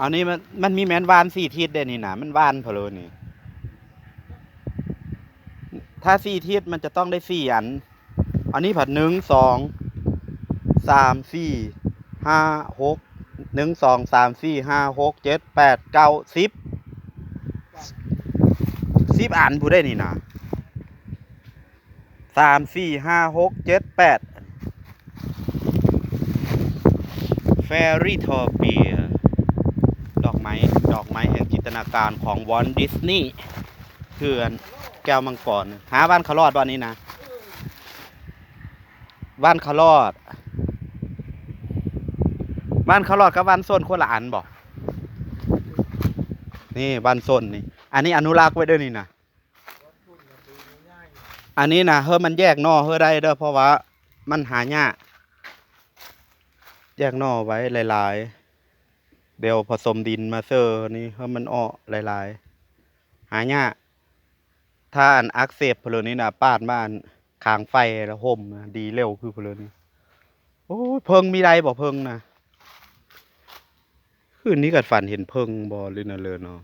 อันนี้มันมันมีแมนวานสี่ทิศเด้นี่นะมันวานพนเลนี่ ถ้าสี่ทิศมันจะต้องได้สี่อัน อันนี้ผัดหนึ่งสองสามสี่ห้าหกหนึ่งสองสามสี่ห้าหกเจ็ดแปดเก้าสิบสิบอันผู้ได้นี่นะสามสี่ห้าหกเจ็ดแปดแฟรี่ทอเปีย ดอกไม้แห่งจินตนาการของวอลดิสนีย์เพื่อนแก้วมังกร หาบ้านขารอดบ้านนี้นะ บ้านขารอด บ้านขารอดกับบ้านส้นคนละอันบอกนี่บ้านส้นนี่ อันนี้อนุรักษ์ไว้ด้วยนี่นะอันนี้นะเฮ้ยมันแยกนอเฮ้ยได้เด้อเพราะว่ามันหายากแยกนอไว้หลาย ๆ เดี๋ยวผสมดินมาเซอร์นี่เฮ้มันอ้อหลายๆ หายากถ้าอันอักเสบเพลินนี่นะปาดบ้านคางไฟแล้วห่มนะดีเร็วคือเพลินนี่โอ้ยเพิงมีไรบ่เพิงนะคืนนี้กัดฝันเห็นเพิงบอลินะเลยเนาะ